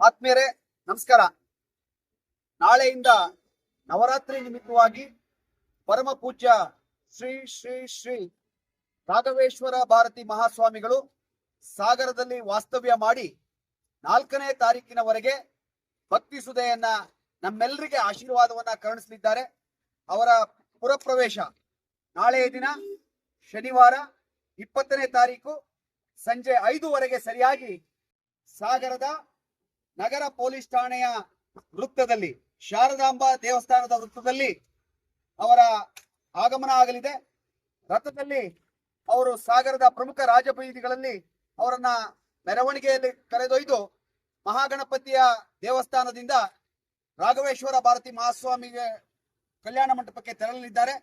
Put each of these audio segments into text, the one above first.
ಆತ್ಮೀಯರೇ, ನಮಸ್ಕಾರ. ನಾಳೆಯಿಂದ ನವರಾತ್ರಿ ನಿಮಿತ್ತವಾಗಿ ಪರಮ ಪೂಜ್ಯ ಶ್ರೀ ಶ್ರೀ ಶ್ರೀ ರಾಘವೇಶ್ವರ ಭಾರತಿ ಮಹಾಸ್ವಾಮಿಗಳು ಸಾಗರದಲ್ಲಿ ವಾಸ್ತವ್ಯ ಮಾಡಿ ನಾಲ್ಕನೇ ತಾರೀಕಿನವರೆಗೆ ಭಕ್ತಿ ಸುದೆಯನ್ನ ನಮ್ಮೆಲ್ಲರಿಗೆ ಆಶೀರ್ವಾದವನ್ನ ಕರುಣಿಸಲಿದ್ದಾರೆ. ಅವರ ಪುರಪ್ರವೇಶ ನಾಳೆಯ ದಿನ ಶನಿವಾರ ಇಪ್ಪತ್ತನೇ ತಾರೀಕು ಸಂಜೆ ಐದುವರೆಗೆ ಸರಿಯಾಗಿ ಸಾಗರದ ನಗರ ಪೊಲೀಸ್ ಠಾಣೆಯ ವೃತ್ತದಲ್ಲಿ, ಶಾರದಾಂಬಾ ದೇವಸ್ಥಾನದ ವೃತ್ತದಲ್ಲಿ ಅವರ ಆಗಮನ ಆಗಲಿದೆ. ರಥದಲ್ಲಿ ಅವರು ಸಾಗರದ ಪ್ರಮುಖ ರಾಜಬೀದಿಗಳಲ್ಲಿ ಅವರನ್ನ ಮೆರವಣಿಗೆಯಲ್ಲಿ ಕರೆದೊಯ್ದು ಮಹಾಗಣಪತಿಯ ದೇವಸ್ಥಾನದಿಂದ ರಾಘವೇಶ್ವರ ಭಾರತಿ ಮಹಾಸ್ವಾಮಿಗೆ ಕಲ್ಯಾಣ ಮಂಟಪಕ್ಕೆ ತೆರಳಲಿದ್ದಾರೆ.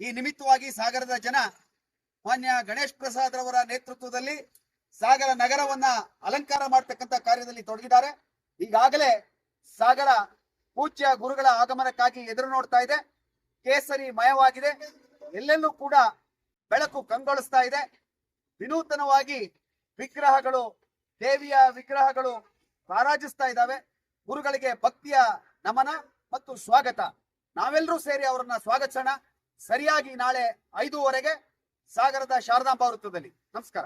ಈ ನಿಮಿತ್ತವಾಗಿ ಸಾಗರದ ಜನ ಮಾನ್ಯ ಗಣೇಶ್ ಪ್ರಸಾದ್ ರವರ ನೇತೃತ್ವದಲ್ಲಿ ಸಾಗರ ನಗರವನ್ನ ಅಲಂಕಾರ ಮಾಡತಕ್ಕಂತ ಕಾರ್ಯದಲ್ಲಿ ತೊಡಗಿದ್ದಾರೆ. ಈಗಾಗಲೇ ಸಾಗರ ಪೂಜ್ಯ ಗುರುಗಳ ಆಗಮನಕ್ಕಾಗಿ ಎದುರು ನೋಡ್ತಾ ಇದೆ. ಕೇಸರಿ ಮಯವಾಗಿದೆ. ಎಲ್ಲೆಲ್ಲೂ ಕೂಡ ಬೆಳಕು ಕಂಗೊಳಿಸ್ತಾ ಇದೆ. ವಿನೂತನವಾಗಿ ವಿಗ್ರಹಗಳು, ದೇವಿಯ ವಿಗ್ರಹಗಳು ರಾರಾಜಿಸ್ತಾ ಇದ್ದಾವೆ. ಗುರುಗಳಿಗೆ ಭಕ್ತಿಯ ನಮನ ಮತ್ತು ಸ್ವಾಗತ. ನಾವೆಲ್ಲರೂ ಸೇರಿ ಅವರನ್ನ ಸ್ವಾಗತಿಸೋಣ. ಸರಿಯಾಗಿ ನಾಳೆ ಐದೂವರೆಗೆ ಸಾಗರದ ಶಾರದಾಂಬ ವೃತ್ತದಲ್ಲಿ. ನಮಸ್ಕಾರ.